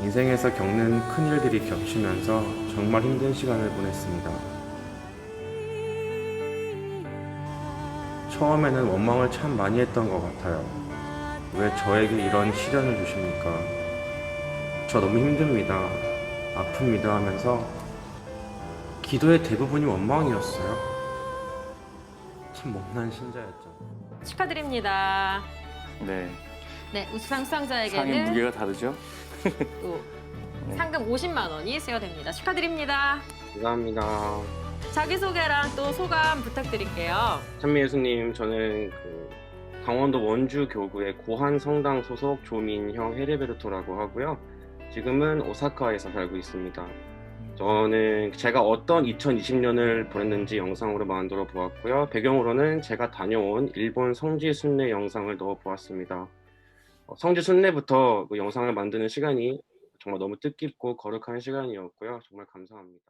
인생에서 겪는 큰 일들이 겹치면서 정말 힘든 시간을 보냈습니다. 처음에는 원망을 참 많이 했던 것 같아요. 왜 저에게 이런 시련을 주십니까? 저 너무 힘듭니다. 아픕니다 하면서 기도의 대부분이 원망이었어요. 참 못난 신자였죠. 축하드립니다. 네. 네, 우수상 상의 수상자에게는 무게가 다르죠? 또 네. 상금 50만 원이 수여됩니다. 축하드립니다. 감사합니다. 자기소개랑 또 소감 부탁드릴게요. 찬미 예수님, 저는 그 강원도 원주 교구의 고한 성당 소속 조민형 헤르베르토라고 하고요. 지금은 오사카에서 살고 있습니다. 저는 제가 어떤 2020년을 보냈는지 영상으로 만들어 보았고요. 배경으로는 제가 다녀온 일본 성지 순례 영상을 넣어 보았습니다. 어, 성지 순례부터 그 영상을 만드는 시간이 정말 너무 뜻깊고 거룩한 시간이었고요. 정말 감사합니다.